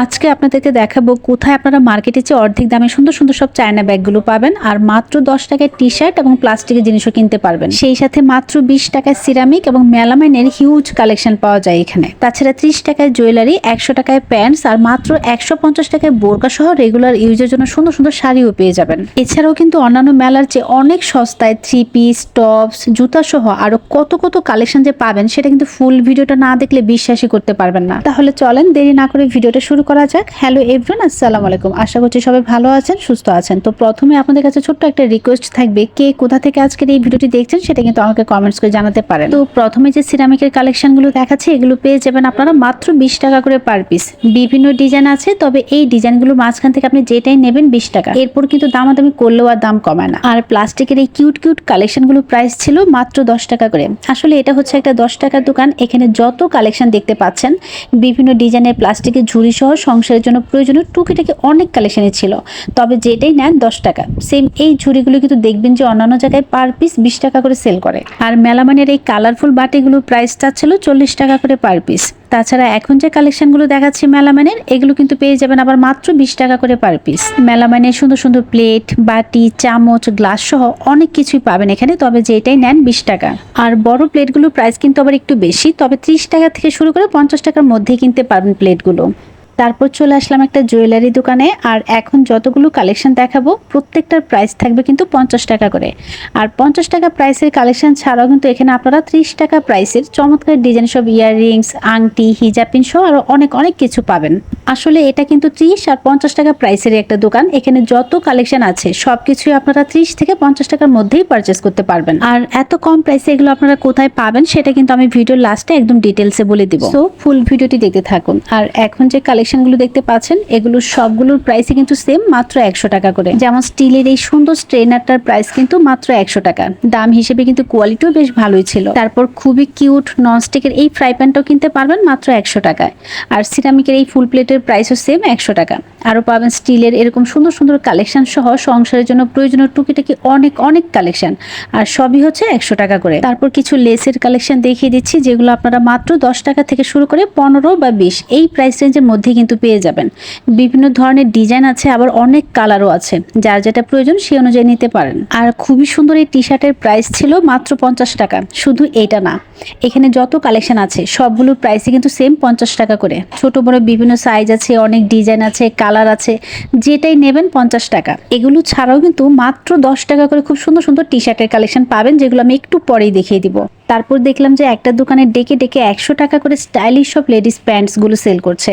আজকে আপনাদেরকে দেখাবো কোথায় আপনারা মার্কেটে চেয়ে অর্ধেক দামে সুন্দর সুন্দর সব চায়না ব্যাগগুলো পাবেন আর মাত্র দশ টাকায় টি শার্ট এবং প্লাস্টিকের জিনিসও কিনতে পারবেন। সেই সাথে মাত্র বিশ টাকায় সিরামিক এবং মেলামাইনের হিউজ কালেকশন পাওয়া যায় এখানে। তাছাড়া ত্রিশ টাকায় জুয়েলারি, একশো টাকায় প্যান্টস আর মাত্র একশো পঞ্চাশ টাকায় বোরকা সহ রেগুলার ইউজের জন্য সুন্দর সুন্দর শাড়িও পেয়ে যাবেন। এছাড়াও কিন্তু অন্যান্য মেলার চেয়ে অনেক সস্তায় থ্রি পিস টপস জুতা সহ আরও কত কত কালেকশন যে পাবেন, সেটা কিন্তু ফুল ভিডিওটা না দেখলে বিশ্বাসই করতে পারবেন না। তাহলে চলেন দেরি না করে ভিডিওটা শুরু করা যাক। হ্যালো এভরিওয়ান আসসালামু আলাইকুম। আশা করছি সবাই ভালো আছেন, সুস্থ আছেন। তো প্রথমে আপনাদের কাছে ছোট্ট একটা রিকোয়েস্ট থাকবে, কে কোথা থেকে আজকের এই ভিডিওটি দেখছেন সেটা কিন্তু আমাকে কমেন্টস করে জানাতে পারেন। তো প্রথমে যে সিরামিকের কালেকশনগুলো দেখাচ্ছে, এগুলো পেয়ে যাবেন আপনারা মাত্র বিশ টাকা করে পার পিস বিভিন্ন ডিজাইন আছে, তবে এই ডিজাইনগুলো মাঝখান থেকে আপনি যেটাই নেবেন বিশ টাকা। এরপর কিন্তু দামাদামি করলেও আর দাম কমায় না। আর প্লাস্টিকের এই কিউট কিউট কালেকশনগুলো প্রাইস ছিল মাত্র দশ টাকা করে। আসলে এটা হচ্ছে একটা দশ টাকার দোকান, এখানে যত কালেকশন দেখতে পাচ্ছেন, বিভিন্ন ডিজাইনের প্লাস্টিকের ঝুড়ি সহ সংসারের জন্য প্রয়োজনীয় টুকিটাকি অনেক কালেকশনই ছিল। তবে যেটাই নেন দশ টাকা। সেম এই ঝুড়িগুলো কিন্তু দেখবেন যে অন্যান্য জায়গায় পার পিস বিশ টাকা করে সেল করে। আর মেলামানের এই কালারফুল বাটিগুলো প্রাইসটা ছিল চল্লিশ টাকা করে পার পিস তাছাড়া এখন যে কালেকশনগুলো দেখাচ্ছি মেলামানের, এগুলো কিন্তু পেয়ে যাবেন আবার মাত্র বিশ টাকা করে পার পিস মেলামানের সুন্দর সুন্দর প্লেট বাটি, চামচ গ্লাস সহ অনেক কিছুই পাবেন এখানে, তবে যেটাই নেন বিশ টাকা। আর বড় প্লেটগুলোর প্রাইস কিন্তু আবার একটু বেশি, তবে ত্রিশ টাকা থেকে শুরু করে পঞ্চাশ টাকার মধ্যেই কিনতে পারবেন প্লেটগুলো তারপর চলে আসলাম একটা জুয়েলারি দোকানে, আর এখন যতগুলো কালেকশন দেখাবো, প্রত্যেকটার প্রাইস থাকবে কিন্তু পঞ্চাশ টাকা করে। আর পঞ্চাশ টাকা প্রাইসের কালেকশন ছাড়াও কিন্তু এখানে আপনারা ত্রিশ টাকা প্রাইসের চমৎকার ডিজাইন সব ইয়াররিংস আংটি হিজাপিন সহ আরও অনেক অনেক কিছু পাবেন। আসলে এটা কিন্তু ত্রিশ আর পঞ্চাশ টাকা প্রাইসের একটা দোকান। এখানে যত কালেকশন আছে সব কিছুই আপনারা ত্রিশ থেকে পঞ্চাশ টাকার মধ্যেই পারচেস করতে পারবেন। আর এত কম প্রাইসে এগুলো আপনারা কোথায় পাবেন, সেটা কিন্তু আমি ভিডিওর লাস্টে একদম ডিটেলসে বলে দিব। সো ফুল ভিডিওটি দেখতে থাকুন। আর এখন যে কালেকশনগুলো দেখতে পাচ্ছেন, এগুলো সবগুলোর প্রাইসই কিন্তু সেম মাত্র একশো টাকা করে। যেমন স্টিলের এই সুন্দর স্ট্রেনারটার প্রাইস কিন্তু মাত্র একশো টাকা। দাম হিসেবে কিন্তু কোয়ালিটিও বেশ ভালোই ছিল। তারপর খুবই কিউট ননস্টিকের এই ফ্রাই প্যানটাও কিনতে পারবেন মাত্র একশো টাকায়। আর সিরামিকের এই ফুল প্লেটের প্রাইসও সেম একশো টাকা। আরও পাবেন স্টিলের এরকম সুন্দর সুন্দর কালেকশন সহ সংসারের জন্য প্রয়োজনীয় টুকিটাকি অনেক অনেক কালেকশন আর সবই হচ্ছে একশো টাকা করে। তারপর কিছু লেসের কালেকশন দেখিয়ে দিচ্ছি, যেগুলো আপনারা মাত্র দশ টাকা থেকে শুরু করে পনেরো বা বিশ এই প্রাইস রেঞ্জের মধ্যে কিন্তু পেয়ে যাবেন। বিভিন্ন ধরনের ডিজাইন আছে, আবার অনেক কালারও আছে। যার যেটা প্রয়োজন সেই অনুযায়ী নিতে পারেন। আর খুবই সুন্দর এই টি শার্টের প্রাইস ছিল মাত্র পঞ্চাশ টাকা। শুধু এটা না, এখানে যত কালেকশন আছে সবগুলোর প্রাইসই কিন্তু সেম পঞ্চাশ টাকা করে। ছোট, বড় বিভিন্ন সাইজ আছে, অনেক ডিজাইন আছে কালার আছে, যেটাই নেবেন পঞ্চাশ টাকা। এগুলো ছাড়াও কিন্তু মাত্র দশ টাকা করে খুব সুন্দর সুন্দর টি শার্টের কালেকশন পাবেন, যেগুলো আমি একটু পরেই দেখিয়ে দিব। তারপর দেখলাম যে একটা দোকানে ডেকে ডেকে একশো টাকা করে স্টাইলিশ সব লেডিস প্যান্টসগুলো সেল করছে।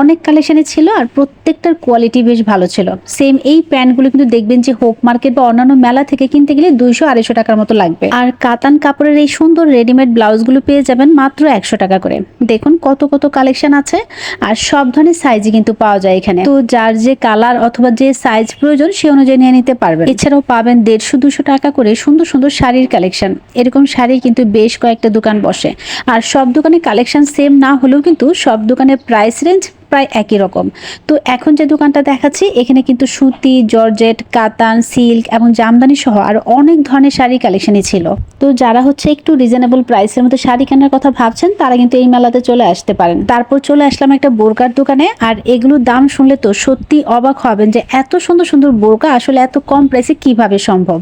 অনেক কালেকশনে ছিল আর প্রত্যেকটার কোয়ালিটি বেশ ভালো ছিল। সেম এই প্যান্টগুলো কিন্তু দেখবেন যে হোক মার্কেট বা অন্যান্য মেলা থেকে কিনতে গেলে দুইশো আড়াইশো টাকার মতো লাগবে। আর কাতান কাপড়ের এই সুন্দর রেডিমেড ব্লাউজগুলো পেয়ে যাবেন মাত্র একশো টাকা করে। দেখুন কত কত কালেকশন আছে আর সব ধরনের সাইজই কিন্তু পাওয়া যায় এখানে। তো যার যে কালার অথবা যে সাইজ প্রয়োজন সে অনুযায়ী নিয়ে নিতে পারবেন। এছাড়াও পাবেন দেড়শো দুশো টাকা করে সুন্দর সুন্দর শাড়ির কালেকশন এরকম শাড়ি কিন্তু বেশ কয়েকটা দোকান বসে। আর সব দোকানে কালেকশন সেম না হলেও কিন্তু সব দোকানের প্রাইস রেঞ্জ প্রায় একই রকম। তো এখন যে দোকানটা দেখাচ্ছি, এখানে কিন্তু সুতি, জর্জেট, কাতান, সিল্ক এবং জামদানি সহ আর অনেক ধরনের শাড়ি কালেকশনই ছিল। তো যারা হচ্ছে একটু রিজনেবল প্রাইসের মধ্যে শাড়ি কেনার কথা ভাবছেন, তারা কিন্তু এই মেলাতে চলে আসতে পারেন। তারপর চলে আসলাম একটা বোরকার দোকানে, আর এগুলোর দাম শুনলে তো সত্যি অবাক হবেন যে এত সুন্দর সুন্দর বোরকা আসলে এত কম প্রাইসে কীভাবে সম্ভব?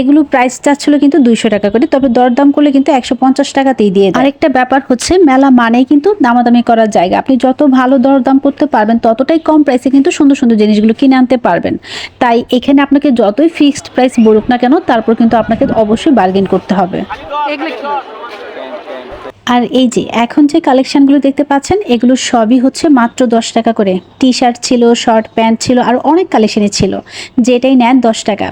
এগুলো প্রাইস চাচ্ছিল কিন্তু দুইশো টাকা করে, তবে দরদাম করলে কিন্তু একশো পঞ্চাশ টাকাতেই দিয়ে। আরেকটা ব্যাপার হচ্ছে, মেলা মানেই কিন্তু দামাদামি করার জায়গা। আপনি যত ভালো দরদাম করতে পারবেন, ততটাই কম প্রাইসে কিন্তু সুন্দর সুন্দর জিনিসগুলো কিনে আনতে পারবেন। তাই এখানে আপনাকে যতই ফিক্সড প্রাইস বলুক না কেন, তারপর কিন্তু আপনাকে অবশ্যই বার্গেন করতে হবে। আর এই যে, এখন যে কালেকশনগুলো দেখতে পাচ্ছেন, এগুলো সবই হচ্ছে মাত্র দশ টাকা করে। টি শার্ট ছিল শর্ট প্যান্ট ছিল, আর অনেক কালেকশনই ছিল, যেটাই নেন দশ টাকা।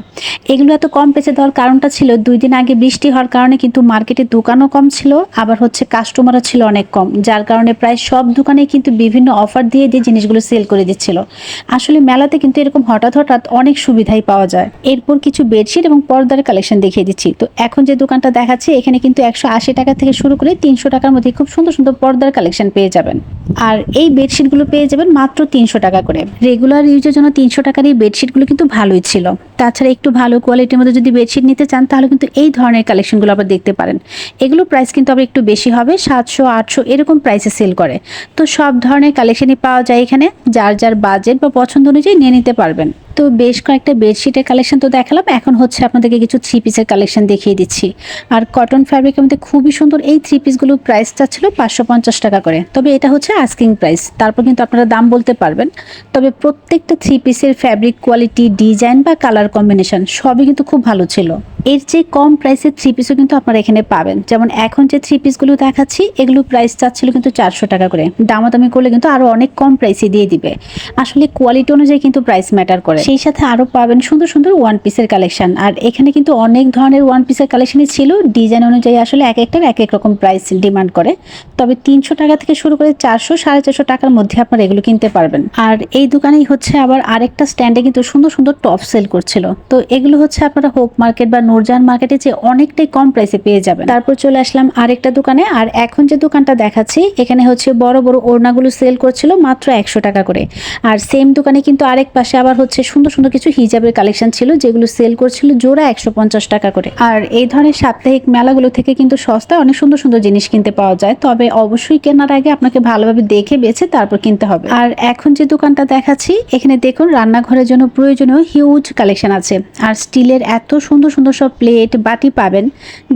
এগুলো এত কম পেঁচে দেওয়ার কারণটা ছিল, দুই দিন আগে বৃষ্টি হওয়ার কারণে কিন্তু মার্কেটে দোকানও কম ছিল, আবার হচ্ছে কাস্টমারও ছিল অনেক কম, যার কারণে প্রায় সব দোকানে কিন্তু বিভিন্ন অফার দিয়ে দিয়ে জিনিসগুলো সেল করে দিচ্ছিল। আসলে মেলাতে কিন্তু এরকম হঠাৎ হঠাৎ অনেক সুবিধাই পাওয়া যায়। এরপর কিছু বেডশিট এবং পর্দার কালেকশন দেখিয়ে দিচ্ছি। তো এখন যে দোকানটা দেখাচ্ছি, এখানে কিন্তু একশো আশি টাকা থেকে শুরু করে তিনশো তিনশো টাকার মধ্যে খুব সুন্দর সুন্দর পর্দার কালেকশন পেয়ে যাবেন। আর এই বেডশিটগুলো পেয়ে যাবেন মাত্র তিনশো টাকা করে। রেগুলার ইউজের জন্য তিনশো টাকার এই বেডশিটগুলো কিন্তু ভালোই ছিল। তাছাড়া একটু ভালো কোয়ালিটির মধ্যে যদি বেডশিট নিতে চান, তাহলে কিন্তু এই ধরনের কালেকশনগুলো আবার দেখতে পারেন। এগুলো প্রাইস কিন্তু আবার একটু বেশি হবে, সাতশো, আটশো এরকম প্রাইসে সেল করে। তো সব ধরনের কালেকশনই পাওয়া যায় এখানে। যার যার বাজেট বা পছন্দ অনুযায়ী নিয়ে নিতে পারবেন। তো বেশ কয়েকটা বেডশিটের কালেকশন তো দেখালাম। এখন হচ্ছে আপনাদেরকে কিছু থ্রি পিসের কালেকশন দেখিয়ে দিচ্ছি। আর কটন ফ্যাব্রিকের মধ্যে খুবই সুন্দর এই থ্রি পিসগুলোর প্রাইসটা ছিল পাঁচশো পঞ্চাশ টাকা করে। তবে এটা হচ্ছে আস্কিং প্রাইস তারপর কিন্তু আপনারা দাম বলতে পারবেন। তবে প্রত্যেকটা থ্রি পিসের ফ্যাব্রিক কোয়ালিটি ডিজাইন বা কালার কম্বিনেশন সবই কিন্তু খুব ভালো ছিল। এর চেয়ে কম প্রাইসের থ্রি পিসও কিন্তু আপনারা এখানে পাবেন। যেমন এখন যে থ্রি পিসগুলো দেখাচ্ছি, এগুলো প্রাইস চাচ্ছিল কিন্তু চারশো টাকা করে। দামাদামি করলে কিন্তু আরও অনেক কম প্রাইসে দিয়ে দিবে। আসলে কোয়ালিটি অনুযায়ী কিন্তু প্রাইস ম্যাটার করে। সেই সাথে আরও পাবেন সুন্দর সুন্দর ওয়ান পিসের কালেকশন আর এখানে কিন্তু অনেক ধরনের ওয়ান পিসের কালেকশনই ছিল। ডিজাইন অনুযায়ী আসলে এক একটার এক এক রকম প্রাইস ডিমান্ড করে। তবে তিনশো টাকা থেকে শুরু করে চারশো, সাড়ে চারশো টাকার মধ্যে আপনারা এগুলো কিনতে পারবেন। আর এই দোকানেই হচ্ছে আবার আরেকটা স্ট্যান্ডে কিন্তু সুন্দর সুন্দর টপ সেল করছিল। তো এগুলো হচ্ছে আপনারা হোক মার্কেট বা নূরজাহান মার্কেটে যে অনেকটাই কম প্রাইসে পেয়ে যাবেন। তারপর চলে আসলাম আরেকটা দোকানে, আর এখন যে দোকানটা দেখাচ্ছি, এখানে হচ্ছে বড় বড় ওড়নাগুলো সেল করছিল মাত্র একশো টাকা করে। আর সেম দোকানে কিন্তু আরেক পাশে আবার হচ্ছে সুন্দর সুন্দর কিছু হিজাবের কালেকশন ছিল, যেগুলো সেল করছিল জোড়া একশো পঞ্চাশ টাকা করে। আর এই ধরনের সাপ্তাহিক মেলাগুলো থেকে কিন্তু সস্তায় অনেক সুন্দর সুন্দর জিনিস কিনতে পাওয়া যায়। তবে অবশ্যই কেনার আগে আপনাকে ভালোভাবে দেখে, বেছে তারপর কিনতে হবে। আর এখন যে দোকানটা দেখাচ্ছি, এখানে দেখুন রান্নাঘরের জন্য প্রয়োজনীয় হিউজ কালেকশন আছে। আর স্টিলের এত সুন্দর সুন্দর সব প্লেট বাটি পাবেন,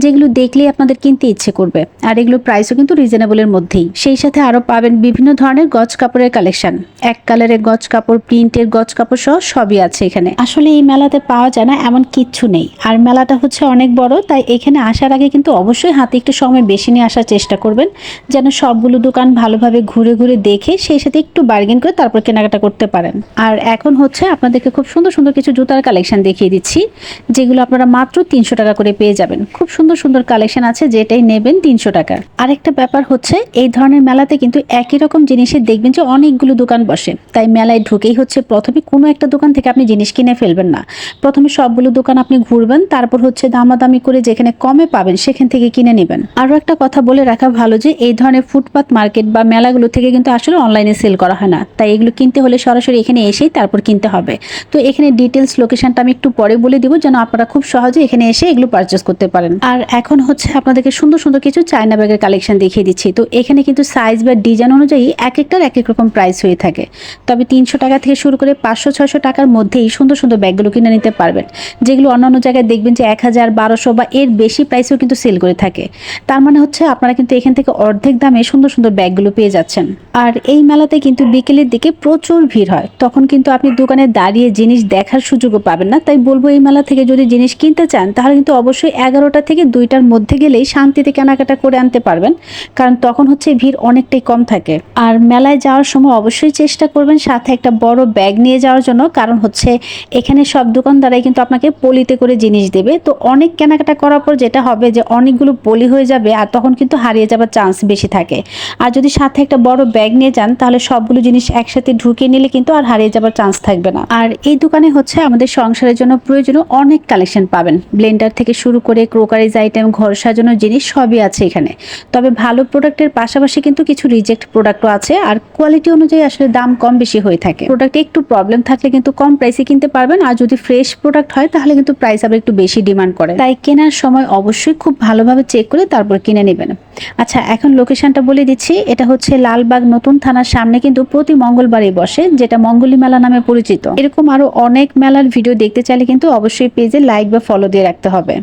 যেগুলো দেখলেই আপনাদের কিনতে ইচ্ছে করবে। আর এগুলো প্রাইসও কিন্তু রিজনেবলের মধ্যেই। সেই সাথে আরও পাবেন বিভিন্ন ধরনের গজ কাপড়ের কালেকশন এক কালারের গজ কাপড় প্রিন্টের গজ কাপড় সহ সবই আছে এখানে। আসলে এই মেলাতে পাওয়া যায় না, এমন কিচ্ছু নেই। আর মেলাটা হচ্ছে অনেক বড়, তাই এখানে আসার আগে কিন্তু অবশ্যই হাতে একটু সময় বেশি নিয়ে আসার চেষ্টা করবেন। যেন সবগুলো দোকান ভালোভাবে ঘুরে ঘুরে দেখে সেই সাথে একটু বার্গেন করে তারপর কেনাকাটা করতে পারেন। আর এখন হচ্ছে আপনাদেরকে খুব সুন্দর সুন্দর কিছু জুতার কালেকশন দেখিয়ে দিচ্ছি, যেগুলো আপনারা মাত্র তিনশো টাকা করে পেয়ে যাবেন। খুব সুন্দর সুন্দর কালেকশন আছে, যেটাই নেবেন তিনশো টাকা। আরেকটা ব্যাপার হচ্ছে, এই ধরনের মেলাতে কিন্তু একই রকম জিনিসের দেখবেন যে অনেকগুলো দোকান বসে। তাই মেলায় ঢুকেই হচ্ছে প্রথমে কোনো একটা দোকান থেকে আপনি জিনিস কিনে ফেলবেন না। প্রথমে সবগুলো দোকান আপনি ঘুরবেন, তারপর হচ্ছে দামাদামি করে যেখানে কমে পাবেন সেখান থেকে কিনে নেবেন। আরও একটা কথা বলে রাখা ভালো যে, এই ধরনের ফুটপাত মার্কেট বা মেলাগুলো থেকে কিন্তু আসলে অনলাইনে সেল করা হয় না। তাই এগুলো কিনতে হলে সরাসরি এখানে এসেই তারপর কিনতে হবে। তো এখানে ডিটেলস লোকেশনটা আমি একটু পরে বলে দিব, যেন আপনারা খুব সহজে এখানে এসে এগুলো পারচেস করতে পারেন। আর এখন হচ্ছে আপনাদেরকে সুন্দর সুন্দর কিছু চায়না ব্যাগের কালেকশন দেখিয়ে দিচ্ছি। তো এখানে কিন্তু সাইজ বা ডিজাইন অনুযায়ী এক একটার এক এক রকম প্রাইস হয়ে থাকে। তবে তিনশো টাকা থেকে শুরু করে পাঁচশো, ছয়শো টাকার মধ্যেই সুন্দর সুন্দর ব্যাগগুলো কিনে নিতে পারবেন। যেগুলো অন্যান্য জায়গায় দেখবেন যে এক হাজার, বারোশো বা এর বেশি প্রাইসেও কিন্তু সেল করে থাকে। তার মানে হচ্ছে আপনারা কিন্তু এখান থেকে অর্ধেক দামে সুন্দর সুন্দর ব্যাগগুলো পেয়ে যাচ্ছেন। আর এই মেলাতে কিন্তু বিকেলের দিকে প্রচুর ভিড় হয়। তখন কিন্তু আপনি দোকানে দাঁড়িয়ে জিনিস দেখার সুযোগও পাবেন না। তাই বলব এই মেলা থেকে যদি জিনিস কিনতে চান তাহলে কিন্তু অবশ্যই এগারোটা থেকে দুইটার মধ্যে গেলেই শান্তিতে কেনাকাটা করে আনতে পারবেন, কারণ তখন হচ্ছে ভিড় অনেকটাই কম থাকে। আর মেলায় যাওয়ার সময় অবশ্যই চেষ্টা করবেন সাথে একটা বড় ব্যাগ নিয়ে যাওয়ার জন্য, কারণ হচ্ছে এখানে সব দোকানদারাই কিন্তু আপনাকে পলিতে করে জিনিস দেবে। তো অনেক কেনাকাটা করার পর যেটা হবে যে অনেকগুলো পলি হয়ে যাবে আর তখন কিন্তু হারিয়ে যাবার চান্স বেশি থাকে। আর যদি সাথে একটা বড় ব্যাগ নিয়ে যান, তাহলে সবগুলো জিনিস একসাথে ঢুকিয়ে নিলে কিন্তু আর হারিয়ে যাবার চান্স থাকবে না। আর এই দোকানে হচ্ছে আমাদের সংসারের জন্য প্রয়োজনীয় অনেক কালেকশন পাবেন। ব্লেন্ডার থেকে শুরু করে ক্রোকারিজ আইটেম, ঘর সাজানোর জিনিস সবই আছে এখানে। তবে ভালো প্রোডাক্টের পাশাপাশি কিন্তু কিছু রিজেক্ট প্রোডাক্টও আছে আর কোয়ালিটি অনুযায়ী আসলে দাম কম বেশি হয়ে থাকে। প্রোডাক্টে একটু প্রবলেম থাকলে কিন্তু কম প্রাইসে কিনতে পারবেন আর যদি ফ্রেশ প্রোডাক্ট হয় তাহলে কিন্তু প্রাইস আবার একটু বেশি ডিমান্ড করে। তাই কেনার সময় অবশ্যই খুব ভালোভাবে চেক করে তারপর কিনে নেবেন। আচ্ছা এখন লোকেশনটা বলে দিচ্ছি। এটা হচ্ছে লালবাগ নতুন থানার সামনে কিন্তু প্রতি মঙ্গলবারে বসে, যেটা মঙ্গলী মেলা নামে পরিচিত। এরকম আরও অনেক মেলার ভিডিও দেখতে চাইলে কিন্তু অবশ্যই পেজে লাইক বা ফলো দিয়ে রাখতে হবে।